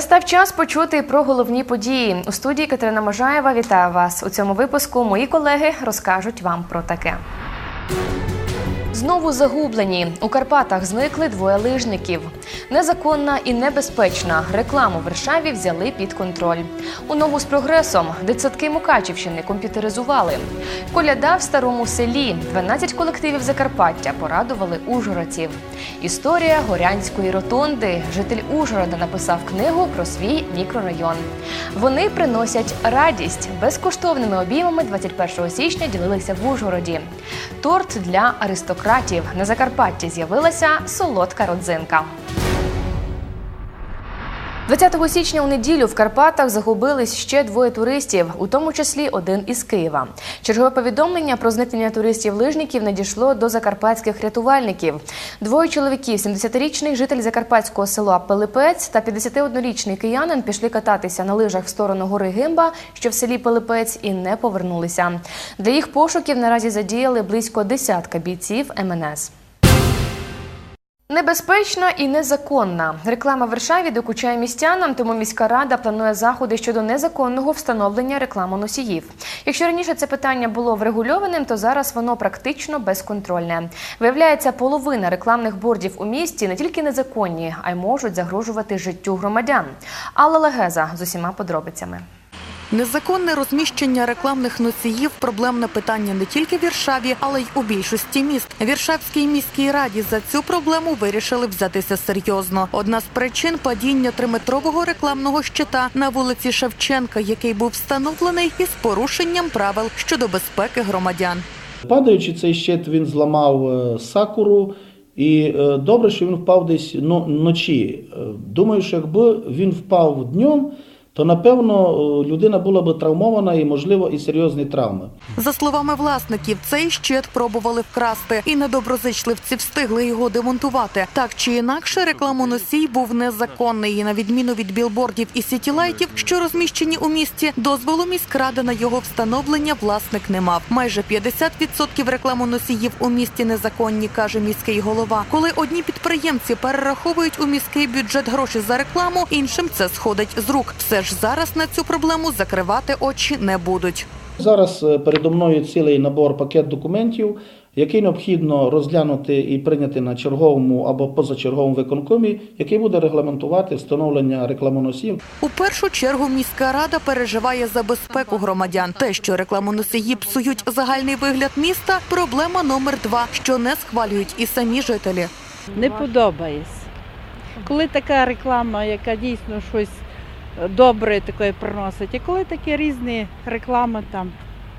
Настав час почути про головні події. У студії Катерина Можаєва вітаю вас. У цьому випуску мої колеги розкажуть вам про таке. Знову загублені. У Карпатах зникли двоє лижників. Незаконна і небезпечна рекламу в Варшаві взяли під контроль. У ногу з прогресом дитсадки Мукачівщини комп'ютеризували. Коляда в старому селі. 12 колективів Закарпаття порадували ужгородців. Історія горянської ротонди. Житель Ужгорода написав книгу про свій мікрорайон. Вони приносять радість. Безкоштовними обіймами 21 січня ділилися в Ужгороді. Торт для аристократів. На Закарпатті з'явилася солодка родзинка. 20 січня у неділю в Карпатах загубились ще двоє туристів, у тому числі один із Києва. Чергове повідомлення про зникнення туристів-лижників надійшло до закарпатських рятувальників. Двоє чоловіків, 70-річний житель закарпатського села Пилипець та 51-річний киянин пішли кататися на лижах в сторону гори Гимба, що в селі Пилипець, і не повернулися. Для їх пошуків наразі задіяли близько десятка бійців МНС. Небезпечна і незаконна реклама в Варшаві докучає містянам, тому міська рада планує заходи щодо незаконного встановлення рекламоносіїв. Якщо раніше це питання було врегульованим, то зараз воно практично безконтрольне. Виявляється, половина рекламних бордів у місті не тільки незаконні, а й можуть загрожувати життю громадян. Алла Легеза з усіма подробицями. Незаконне розміщення рекламних носіїв проблемне питання не тільки в Віршаві, але й у більшості міст. Віршавській міській раді за цю проблему вирішили взятися серйозно. Одна з причин падіння триметрового рекламного щита на вулиці Шевченка, який був встановлений із порушенням правил щодо безпеки громадян. Падаючи цей щит, він зламав е, сакуру, і е, добре, що він впав десь но- ночі. Е, Думаю, що якби він впав днем, то напевно е, людина була б травмована і, можливо, і серйозні травми. За словами власників, цей щит пробували вкрасти, і недоброзичливці встигли його демонтувати. Так чи інакше, рекламоносій був незаконний. І на відміну від білбордів і сітілайтів, що розміщені у місті, дозволу міськради на його встановлення власник не мав. Майже 50% рекламоносіїв у місті незаконні, каже міський голова. Коли одні підприємці перераховують у міський бюджет гроші за рекламу, іншим це сходить з рук. Все ж зараз на цю проблему закривати очі не будуть. Зараз е, передо мною цілий набор пакет документів, який необхідно розглянути і прийняти на черговому або позачерговому виконкомі, який буде регламентувати встановлення рекламоносів У першу чергу міська рада переживає за безпеку громадян. Те, що рекламоносії псують загальний вигляд міста, проблема номер два, що не схвалюють і самі жителі. не подобається. Коли така реклама, яка дійсно щось добре таке приносить, і коли такі різні реклами, там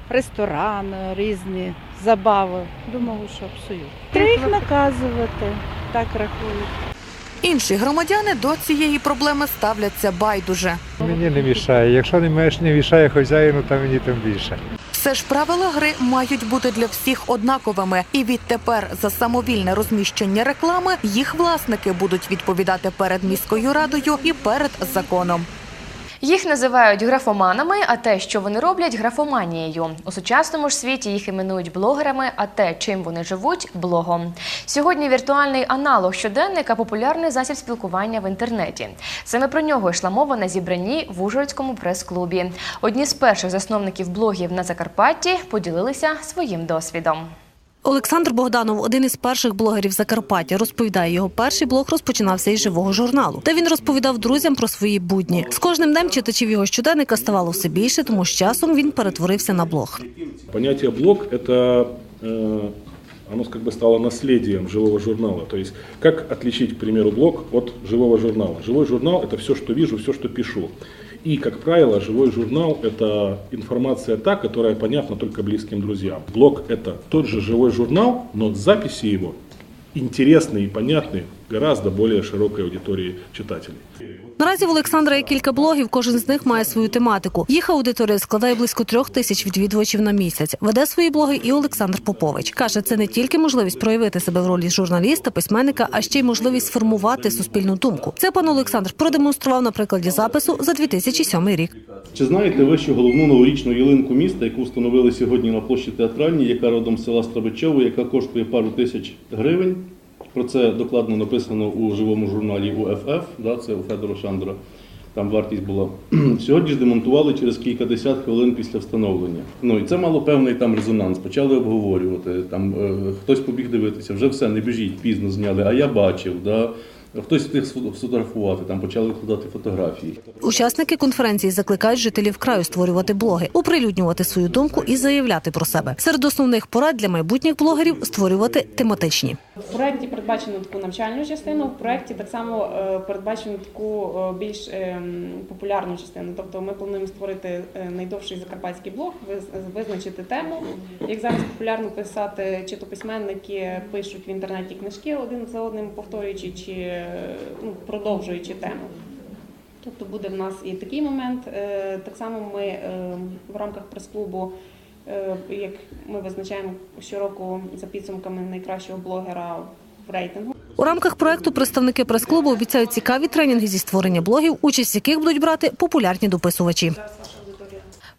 ресторан, різні забави, думаю, що псують. Треба їх наказувати, так рахують. Інші громадяни до цієї проблеми ставляться байдуже. Мені не мішає. Якщо не меш- не мішає хазяїну, то мені тим більше. Все ж правила гри мають бути для всіх однаковими, і відтепер за самовільне розміщення реклами їх власники будуть відповідати перед міською радою і перед законом. Їх називають графоманами, а те, що вони роблять, графоманією. У сучасному ж світі їх іменують блогерами, а те, чим вони живуть, блогом. Сьогодні віртуальний аналог щоденника популярний засіб спілкування в інтернеті. Саме про нього йшла мова на зібранні в Ужгородському прес-клубі. Одні з перших засновників блогів на Закарпатті поділилися своїм досвідом. Олександр Богданов, один із перших блогерів Закарпаття, розповідає, його перший блог розпочинався із живого журналу, де він розповідав друзям про свої будні. З кожним днем читачів його щоденника ставало все більше, тому з часом він перетворився на блог. Понятие блог – это э, оно как бы стало наследием живого журнала. То есть как отличить, к примеру, блог от живого журнала? Живой журнал – это все, что вижу, все, что пишу. И, как правило, живой журнал – это информация та, которая понятна только близким друзьям. Блог – это тот же живой журнал, но записи его интересные и понятны гораздо более широкой аудитории читателей. Наразі в Олександра є кілька блогів, кожен з них має свою тематику. Їх аудиторія складає близько трьох тисяч відвідувачів на місяць. Веде свої блоги і Олександр Попович. Каже, це не тільки можливість проявити себе в ролі журналіста, письменника, а ще й можливість сформувати суспільну думку. Це пан Олександр продемонстрував на прикладі запису за 2007 рік. Чи знаєте ви, що головну новорічну ялинку міста, яку встановили сьогодні на площі театральній, яка родом з села Страбичово, яка коштує пару тисяч гривень? Про це докладно написано у живому журналі УФФ, да, це у Федора Шандра. Там вартість була. Сьогодні ж демонтували через кількадесят хвилин після встановлення. Ну і це мало певний там резонанс. Почали обговорювати. Там е, хтось побіг дивитися, вже все, не біжіть, пізно зняли, а я бачив. Да? Хтось встиг сфо- сфотографувати, там почали викладати фотографії. Учасники конференції закликають жителів краю створювати блоги, оприлюднювати свою думку і заявляти про себе. Серед основних порад для майбутніх блогерів створювати тематичні. В проєкті передбачено таку навчальну частину, в проєкті так само е, передбачено таку е, більш ем, популярну частину. Тобто ми плануємо створити е, найдовший закарпатський блог, виз- визначити тему. Як зараз популярно писати, чи то письменники пишуть в інтернеті книжки один за одним, повторюючи чи ну, продовжуючи тему. Тобто буде в нас і такий момент. Е, Так само ми е, в рамках прес-клубу, е, як ми визначаємо щороку за підсумками найкращого блогера в рейтингу. У рамках проекту представники прес-клубу обіцяють цікаві тренінги зі створення блогів, участь яких будуть брати популярні дописувачі.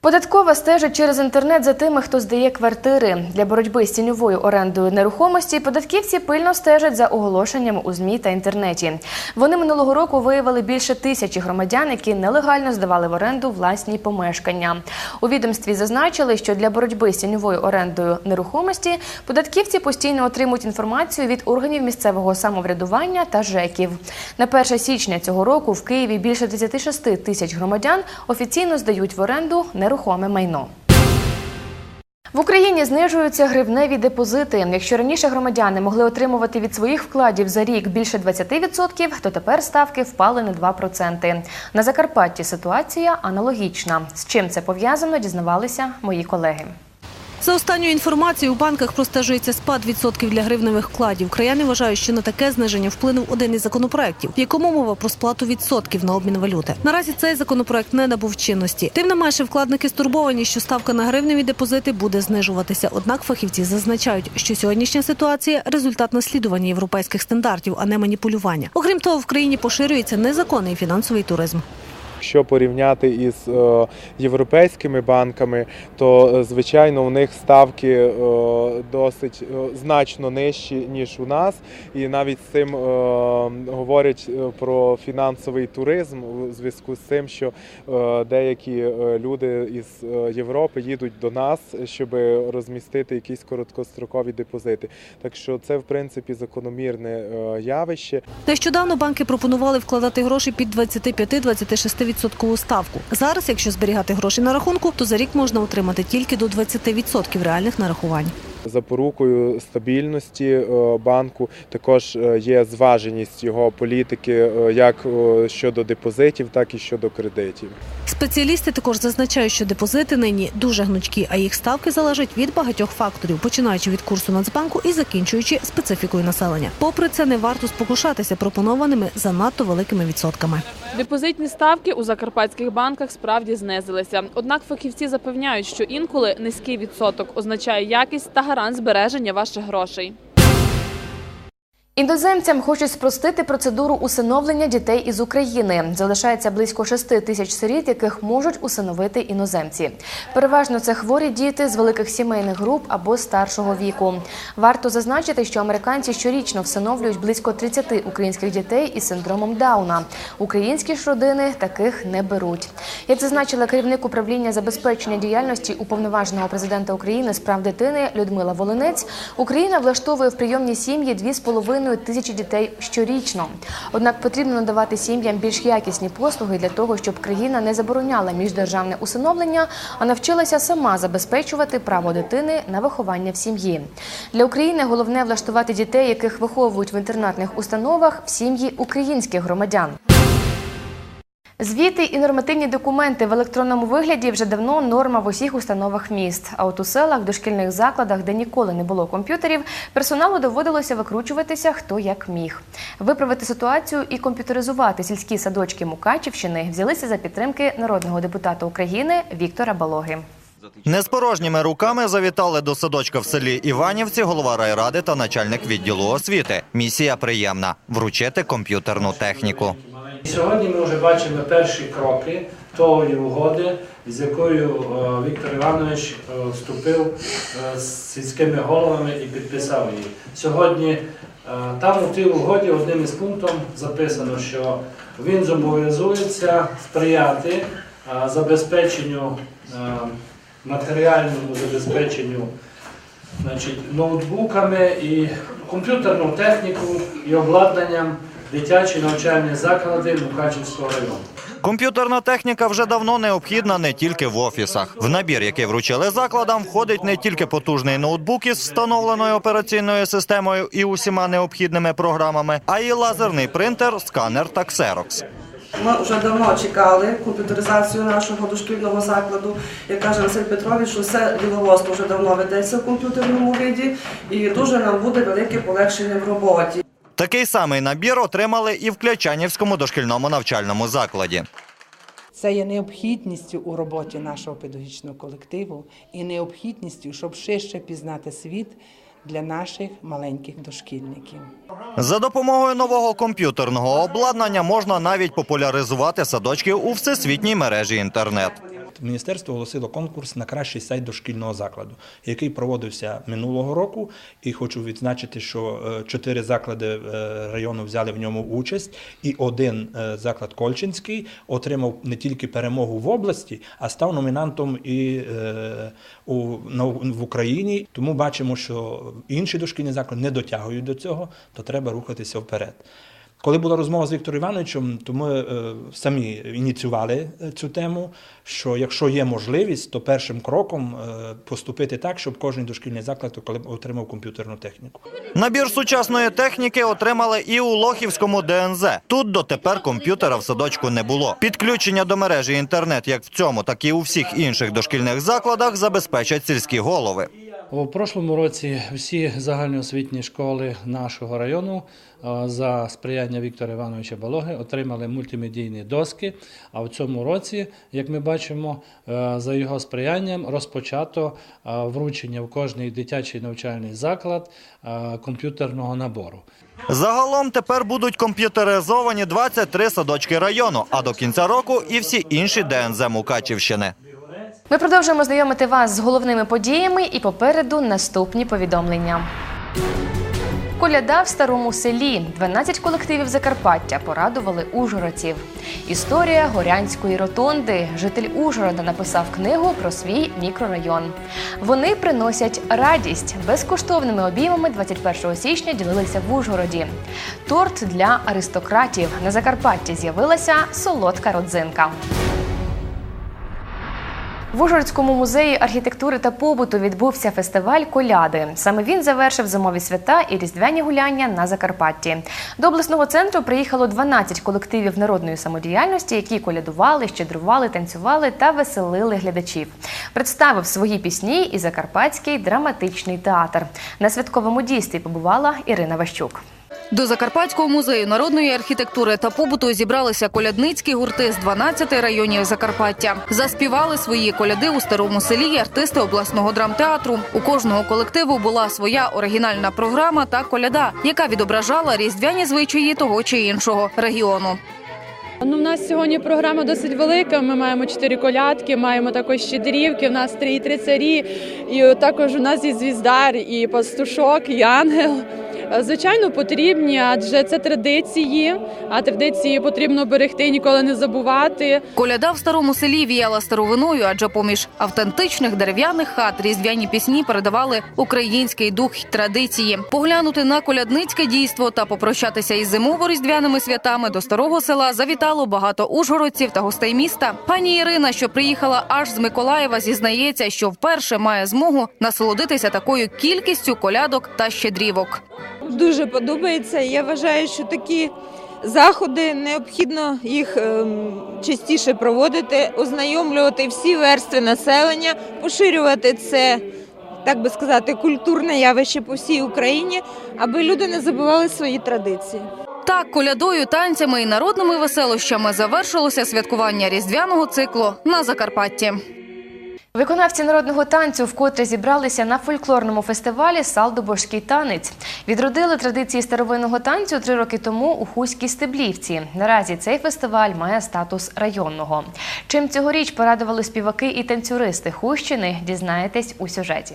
Податкова стежить через інтернет за тими, хто здає квартири. Для боротьби з тіньовою орендою нерухомості податківці пильно стежать за оголошеннями у ЗМІ та інтернеті. Вони минулого року виявили більше тисячі громадян, які нелегально здавали в оренду власні помешкання. У відомстві зазначили, що для боротьби з тіньовою орендою нерухомості податківці постійно отримують інформацію від органів місцевого самоврядування та ЖЕКів. На 1 січня цього року в Києві більше 36 тисяч громадян офіційно здають в оренду нерухоме майно. В Україні знижуються гривневі депозити. Якщо раніше громадяни могли отримувати від своїх вкладів за рік більше 20%, то тепер ставки впали на 2%. На Закарпатті ситуація аналогічна. З чим це пов'язано, дізнавалися мої колеги. За останньою інформацією, у банках простежується спад відсотків для гривневих вкладів. Краяни вважають, що на таке зниження вплинув один із законопроєктів, в якому мова про сплату відсотків на обмін валюти. Наразі цей законопроект не набув чинності. Тим не менше, вкладники стурбовані, що ставка на гривневі депозити буде знижуватися. Однак фахівці зазначають, що сьогоднішня ситуація результат наслідування європейських стандартів, а не маніпулювання. Окрім того, в країні поширюється незаконний фінансовий туризм. Якщо порівняти із е, європейськими банками, то е, звичайно у них ставки е, досить значно нижчі ніж у нас, і навіть з цим говорять про фінансовий туризм у зв'язку з тим, що деякі люди із Європи їдуть до нас, щоб розмістити якісь короткострокові депозити. Так що це в принципі закономірне явище. Нещодавно банки пропонували вкладати гроші під 25-26% відсоткову ставку. Зараз, якщо зберігати гроші на рахунку, то за рік можна отримати тільки до 20% реальних нарахувань. Запорукою стабільності е, банку також е, є зваженість його політики е, як щодо депозитів, так і щодо кредитів. Спеціалісти також зазначають, що депозити нині дуже гнучкі, а їх ставки залежать від багатьох факторів, починаючи від курсу Нацбанку і закінчуючи специфікою населення. Попри це, не варто спокушатися пропонованими занадто великими відсотками. Депозитні ставки у закарпатських банках справді знизилися. Однак фахівці запевняють, що інколи низький відсоток означає якість та гарант збереження ваших грошей. Іноземцям хочуть спростити процедуру усиновлення дітей із України. Залишається близько 6 тисяч сиріт, яких можуть усиновити іноземці. Переважно це хворі діти з великих сімейних груп або старшого віку. Варто зазначити, що американці щорічно всиновлюють близько 30 українських дітей із синдромом Дауна. Українські ж родини таких не беруть. Як зазначила керівник управління забезпечення діяльності уповноваженого президента України з прав дитини Людмила Волинець, Україна влаштовує в прийомні сім'ї 2,5 тисячі дітей щорічно. Однак потрібно надавати сім'ям більш якісні послуги для того, щоб країна не забороняла міждержавне усиновлення, а навчилася сама забезпечувати право дитини на виховання в сім'ї. Для України головне влаштувати дітей, яких виховують в інтернатних установах, в сім'ї українських громадян. Звіти і нормативні документи в електронному вигляді вже давно норма в усіх установах міст. А от у селах, дошкільних закладах, де ніколи не було комп'ютерів, персоналу доводилося викручуватися хто як міг. Виправити ситуацію і комп'ютеризувати сільські садочки Мукачівщини взялися за підтримки народного депутата України Віктора Балоги. Не з порожніми руками завітали до садочка в селі Іванівці голова райради та начальник відділу освіти. Місія приємна вручити комп'ютерну техніку. Сьогодні ми вже бачимо перші кроки тої угоди з якою е, Віктор Іванович е, вступив е, з сільськими головами і підписав її. Сьогодні там у тій угоді одним із пунктів записано, що він зобов'язується сприяти забезпеченню, матеріальному забезпеченню значить, ноутбуками і комп'ютерну техніку і обладнанням дитячі навчальні заклади Мукачівського району. Комп'ютерна техніка вже давно необхідна не тільки в офісах. В набір, який вручили закладам, входить не тільки потужний ноутбук із встановленою операційною системою і усіма необхідними програмами, а й лазерний принтер, сканер та ксерокс. Ми вже давно чекали комп'ютеризацію нашого дошкільного закладу. Як каже Василь Петрович, що все діловодство вже давно ведеться в комп'ютерному виді, і дуже нам буде велике полегшення в роботі. Такий самий набір отримали і в Клячанівському дошкільному навчальному закладі. Це є необхідністю у роботі нашого педагогічного колективу і необхідністю, щоб ширше пізнати світ для наших маленьких дошкільників. За допомогою нового комп'ютерного обладнання можна навіть популяризувати садочки у всесвітній мережі інтернет. Міністерство оголосило конкурс на кращий сайт дошкільного закладу, який проводився минулого року. І хочу відзначити, що е, чотири заклади е, району взяли в ньому участь, і один е, заклад Кольчинський отримав не тільки перемогу в області, а став номінантом і в Україні. Тому бачимо, що інші дошкільні заклади не дотягують до цього, то треба рухатися вперед. Коли була розмова з Віктором Івановичем, то ми е, самі ініціювали е, цю тему. Що якщо є можливість, то першим кроком е, поступити так, щоб кожен дошкільний заклад отримав комп'ютерну техніку. Набір сучасної техніки отримали і у Лохівському ДНЗ. Тут дотепер комп'ютера в садочку не було. Підключення до мережі інтернет, як в цьому, так і у всіх інших дошкільних закладах, забезпечать сільські голови. У прошлому році всі загальноосвітні школи нашого району е, за сприяння Віктора Івановича Балоги отримали мультимедійні доски. А в цьому році, як ми бачимо, е, за його сприянням розпочато е, вручення в кожний дитячий навчальний заклад комп'ютерного набору. Загалом тепер будуть комп'ютеризовані 23 садочки району, а до кінця року і всі інші ДНЗ Мукачівщини. Ми продовжуємо знайомити вас з головними подіями і попереду наступні повідомлення. Коляда в старому селі. 12 колективів Закарпаття порадували ужгородців. Історія горянської ротонди. Житель Ужгорода написав книгу про свій мікрорайон. Вони приносять радість. Безкоштовними обіймами 21 січня ділилися в Ужгороді. Торт для аристократів. На Закарпатті з'явилася солодка родзинка. В Ужгородському музеї архітектури та побуту відбувся фестиваль Коляди. Саме він завершив зимові свята і різдвяні гуляння на Закарпатті. До обласного центру приїхало 12 колективів народної самодіяльності, які колядували, щедрували, танцювали та веселили глядачів. Представив свої пісні і Закарпатський драматичний театр. На святковому дійстві побувала Ірина Ващук. До Закарпатського музею народної архітектури та побуту зібралися колядницькі гурти з 12 районів Закарпаття. Заспівали свої коляди у старому селі й артисти обласного драмтеатру. У кожного колективу була своя оригінальна програма та коляда, яка відображала різдвяні звичаї того чи іншого регіону. Ну, у нас сьогодні програма досить велика. Ми маємо чотири колядки, маємо також щедрівки. У нас три і три царі, і також у нас є звіздар, і пастушок, і ангел. Е, Звичайно, потрібні, адже це традиції, а традиції потрібно берегти, ніколи не забувати. Коляда в старому селі віяла старовиною, адже поміж автентичних дерев'яних хат різдвяні пісні передавали український дух й традиції. Поглянути на колядницьке дійство та попрощатися із зимово-різдвяними святами до старого села завітало багато ужгородців та гостей міста. Пані Ірина, що приїхала аж з Миколаєва, зізнається, що вперше має змогу насолодитися такою кількістю колядок та щедрівок. Дуже подобається. Я вважаю, що такі заходи необхідно їх ем, частіше проводити, ознайомлювати всі верстви населення, поширювати це, так би сказати, культурне явище по всій Україні, аби люди не забували свої традиції. Так, колядою, танцями і народними веселощами завершилося святкування різдвяного циклу на Закарпатті. Виконавці народного танцю вкотре зібралися на фольклорному фестивалі Салдобожський танець. Відродили традиції старовинного танцю три роки тому у Хуській Стеблівці. Наразі цей фестиваль має статус районного. Чим цьогоріч порадували співаки і танцюристи Хущини, дізнаєтесь у сюжеті.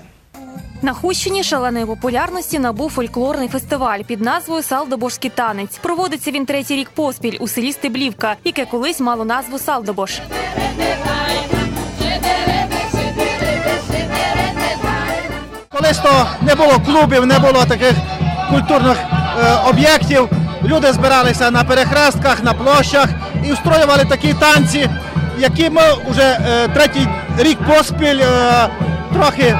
На Хущині шаленої популярності набув фольклорний фестиваль під назвою Салдобожський танець. Проводиться він третій рік поспіль у селі Стеблівка, яке колись мало назву Салдобож. Колись то не було клубів, не було таких культурних е, об'єктів. Люди збиралися на перехрестках, на площах і устроювали такі танці, які ми вже е, третій рік поспіль е, трохи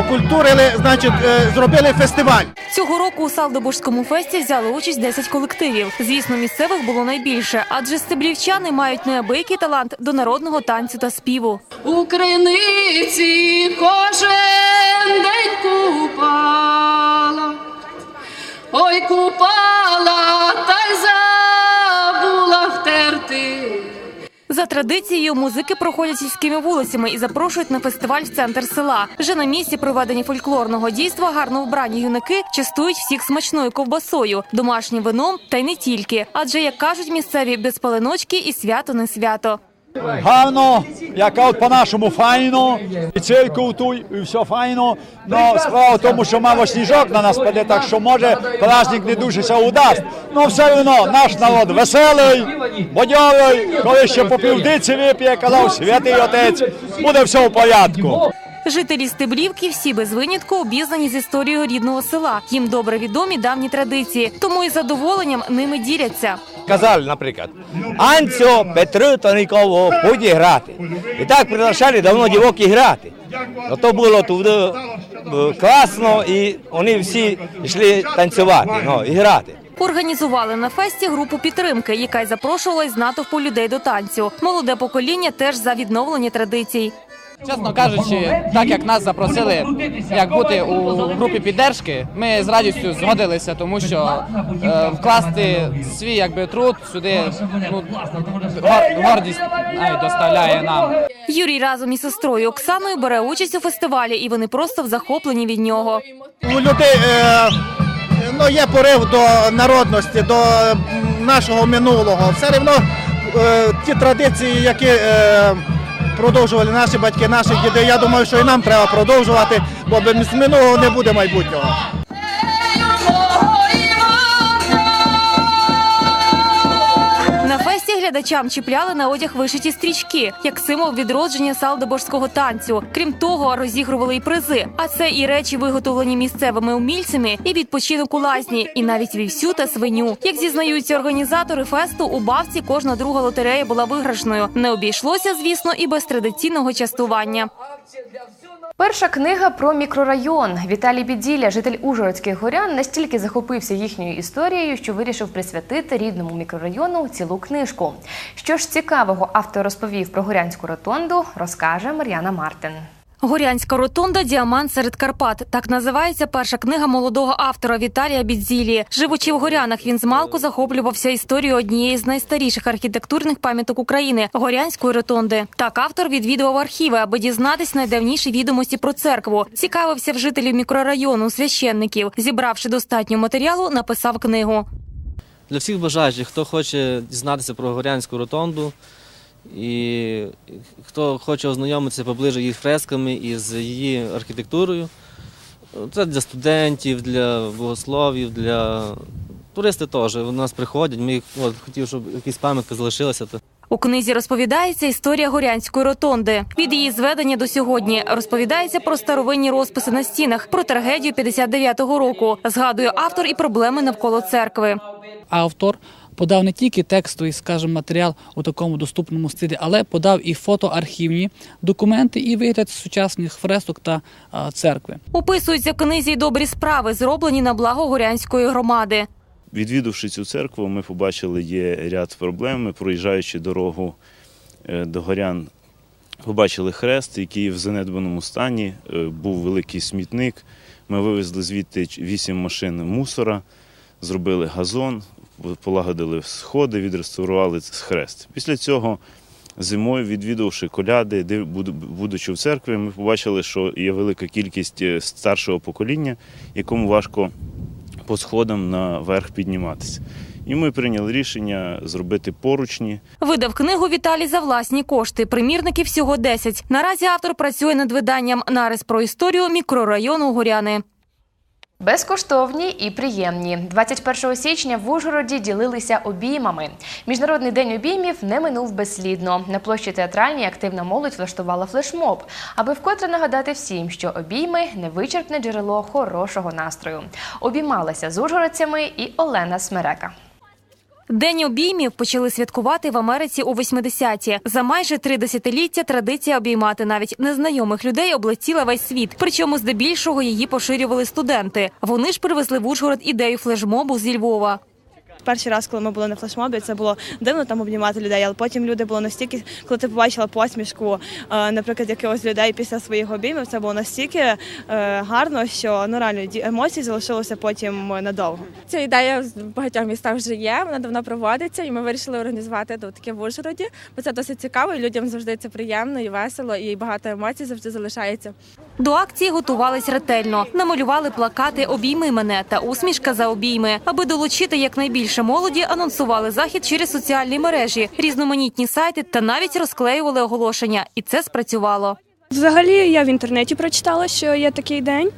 окультурили, значить, е, зробили фестиваль. Цього року у Салдобожському фесті взяли участь 10 колективів. Звісно, місцевих було найбільше, адже стеблівчани мають неабиякий талант до народного танцю та співу. У криниці кожен день купала, ой купала, та й забула втерти. За традицією, музики проходять сільськими вулицями і запрошують на фестиваль в центр села. Вже на місці проведення фольклорного дійства гарно вбрані юнаки частують всіх смачною ковбасою, домашнім вином та й не тільки. Адже, як кажуть місцеві, без паленочки і свято не свято. Гарно, яка по-нашому файно, і цирку тут, і все файно. але справа в тому, що мало сніжок на нас паде, так що може праздник не дуже ся удасть. Ну все одно наш народ веселий, бодьовий, коли ще по півдиці вип'є, казав святий отець, буде все в порядку. Жителі Стеблівки всі без винятку обізнані з історією рідного села. Їм добре відомі давні традиції, тому із задоволенням ними діляться. Казали, наприклад, Анцю, Петру Тонікову, будь грати. І так приглашали давно дівок і грати. Ну, то було туди е, класно, і вони всі йшли танцювати, ну, і грати. Організували на фесті групу підтримки, яка й запрошувала із натовпу людей до танцю. Молоде покоління теж за відновлення традицій. Чесно кажучи, так як нас запросили як бути у групі піддержки, ми з радістю згодилися, тому що е, вкласти свій якби труд сюди ну, гор- гордість навіть доставляє нам. Юрій разом із сестрою Оксаною бере участь у фестивалі, і вони просто в захопленні від нього. У людей е, ну, є порив до народності, до м, нашого минулого. Все одно е, ті традиції, які е, продовжували наші батьки, наші діди, я думаю, що і нам треба продовжувати, бо без минулого не буде майбутнього. Глядачам чіпляли на одяг вишиті стрічки, як символ відродження салдоборського танцю. Крім того, розігрували і призи. А це і речі, виготовлені місцевими умільцями, і відпочинок у лазні, і навіть вівсю та свиню. Як зізнаються організатори фесту, у бавці кожна друга лотерея була виграшною. Не обійшлося, звісно, і без традиційного частування. Перша книга про мікрорайон. Віталій Біділя, житель Ужгородських горян, настільки захопився їхньою історією, що вирішив присвятити рідному мікрорайону цілу книжку. Що ж цікавого автор розповів про горянську ротонду, розкаже Мар'яна Мартин. Горянська ротонда Діамант серед Карпат. Так називається перша книга молодого автора Віталія Бідзілі. Живучи в горянах, він змалку захоплювався історією однієї з найстаріших архітектурних пам'яток України горянської ротонди. Так автор відвідував архіви, аби дізнатись найдавніші відомості про церкву. Цікавився в жителів мікрорайону священників. Зібравши достатньо матеріалу, написав книгу. Для всіх бажаючих, хто хоче дізнатися про Горянську ротонду і хто хоче ознайомитися поближе із фресками і з її архітектурою. Це для студентів, для богословів, для туристи теж. Вони нас приходять. Ми от, хотів, щоб якісь пам'ятки залишилися. У книзі розповідається історія горянської ротонди. Від її зведення до сьогодні розповідається про старовинні розписи на стінах, про трагедію 59-го року. Згадує автор і проблеми навколо церкви. автор подав не тільки текстовий, скажімо, матеріал у такому доступному стилі, але подав і фотоархівні документи, і вигляд сучасних фресок та а, церкви. Описуються в книзі й добрі справи, зроблені на благо горянської громади. Відвідавши цю церкву, ми побачили є ряд проблем. Ми, проїжджаючи дорогу е, до горян, побачили хрест, який в занедбаному стані. Е, Був великий смітник. Ми вивезли звідти вісім машин мусора, зробили газон, полагодили сходи, відреставрували хрест. Після цього зимою, відвідавши коляди, будучи в церкві, ми побачили, що є велика кількість е, старшого покоління, якому важко по сходам наверх підніматися. І ми прийняли рішення зробити поручні. Видав книгу Віталій за власні кошти. Примірників всього 10. Наразі автор працює над виданням нарис про історію мікрорайону Горяни. Безкоштовні і приємні. 21 січня в Ужгороді ділилися обіймами. Міжнародний день обіймів не минув безслідно. На площі театральній активна молодь влаштувала флешмоб, аби вкотре нагадати всім, що обійми невичерпне джерело хорошого настрою. Обіймалася з ужгородцями і Олена Смерека. День обіймів почали святкувати в Америці у 80-ті. За майже три десятиліття традиція обіймати навіть незнайомих людей облетіла весь світ. Причому здебільшого її поширювали студенти. Вони ж привезли в Ужгород ідею флешмобу зі Львова. Перший раз, коли ми були на флешмобі, це було дивно там обнімати людей, але потім люди були настільки, коли ти побачила посмішку, е, наприклад, якихось людей після своїх обіймів, це було настільки е, гарно, що ну реально ді- емоцій залишилося потім надовго. Ця ідея в багатьох містах вже є, вона давно проводиться, і ми вирішили організувати тут таке в Ужгороді, бо це досить цікаво, і людям завжди це приємно і весело, і багато емоцій завжди залишається. До акції готувались ретельно. Намалювали плакати Обійми мене та усмішка за обійми. Аби долучити якнайбільше молоді, анонсували захід через соціальні мережі, різноманітні сайти та навіть розклеювали оголошення. І це спрацювало. Взагалі я в інтернеті прочитала, що є такий день,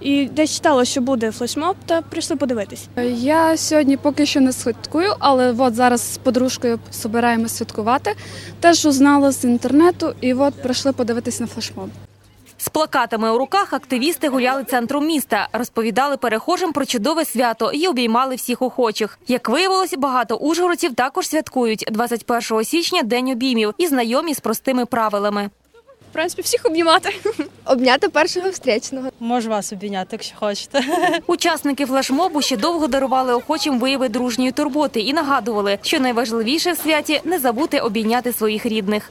і десь читала, що буде флешмоб, та прийшли подивитись. Я сьогодні поки що не святкую, але от зараз з подружкою збираємося святкувати. Теж узнала з інтернету і от прийшли подивитись на флешмоб. З плакатами у руках активісти гуляли центром міста, розповідали перехожим про чудове свято і обіймали всіх охочих. Як виявилось, багато ужгородців також святкують 21 січня День обіймів і знайомі з простими правилами. В принципі, всіх обнімати. Обняти першого встречного. Можу вас обійняти, якщо хочете. Учасники флешмобу ще довго дарували охочим вияви дружньої турботи і нагадували, що найважливіше в святі не забути обійняти своїх рідних.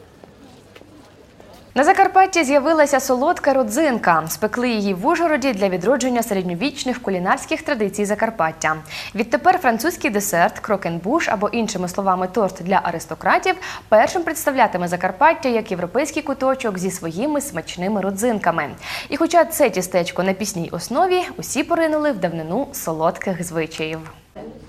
На Закарпатті з'явилася солодка родзинка. Спекли її в Ужгороді для відродження середньовічних кулінарських традицій Закарпаття. Відтепер французький десерт, крокенбуш або іншими словами торт для аристократів першим представлятиме Закарпаття як європейський куточок зі своїми смачними родзинками. І хоча це тістечко на пісній основі, усі поринули в давнину солодких звичаїв.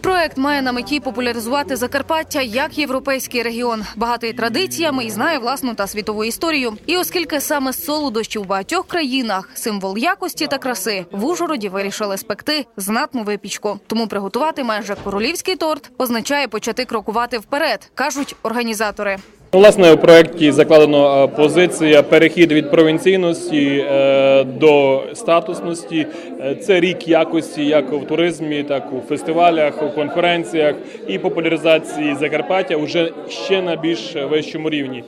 Проект має на меті популяризувати Закарпаття як європейський регіон, багатий традиціями і знає власну та світову історію. І оскільки саме солодощі в багатьох країнах символ якості та краси, в Ужгороді вирішили спекти знатну випічку. Тому приготувати майже королівський торт означає почати крокувати вперед, кажуть організатори. Власне, у проєкті закладено е, позиція перехід від провінційності е, до статусності. Е, Це рік якості як в туризмі, так у фестивалях, у конференціях і популяризації Закарпаття вже ще на більш вищому рівні.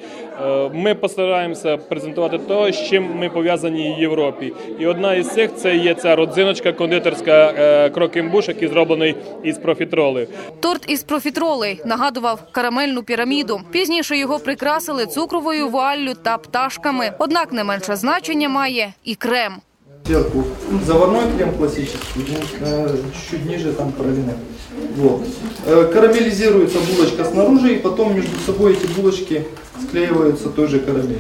Е, Ми постараємося презентувати те, з чим ми пов'язані в Європі. І одна із цих це є ця родзиночка кондитерська е, крокембуш, який зроблений із профітроли. Торт із профітролей нагадував карамельну піраміду. Пізніше його прикрасили цукровою вуаллю та пташками. Однак не менше значення має і крем. Заварной крем классический, э, чуть ниже там пролине. Вот. Э, Карамелизируется булочка снаружи, и потом между собой эти булочки склеиваются той же карамелью.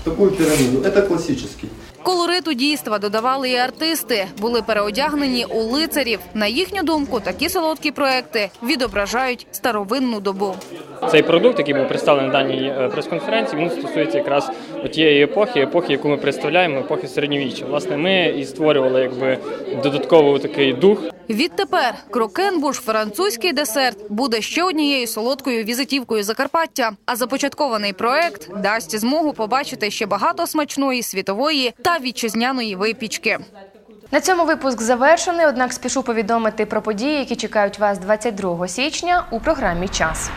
В такую пирамиду. Это классический. Колориту дійства додавали і артисти, були переодягнені у лицарів. На їхню думку, такі солодкі проекти відображають старовинну добу. Цей продукт, який був представлений на даній е, прес-конференції, він стосується якраз тієї епохи, епохи, яку ми представляємо, епохи середньовіччя. Власне, ми і створювали якби додатково такий дух. Відтепер крокенбуш, французький десерт, буде ще однією солодкою візитівкою Закарпаття. А започаткований проект дасть змогу побачити ще багато смачної світової та вітчизняної випічки. На цьому випуск завершений. Однак спішу повідомити про події, які чекають вас 22 січня у програмі Час.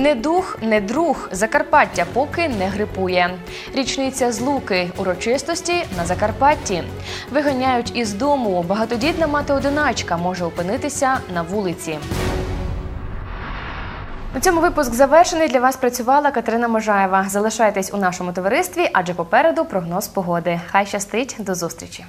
Не дух, не друг. Закарпаття поки не грипує. Річниця злуки урочистості на Закарпатті. Виганяють із дому. Багатодітна мати-одиначка може опинитися на вулиці. На цьому випуск завершений. Для вас працювала Катерина Можаєва. Залишайтесь у нашому товаристві, адже попереду прогноз погоди. Хай щастить, до зустрічі.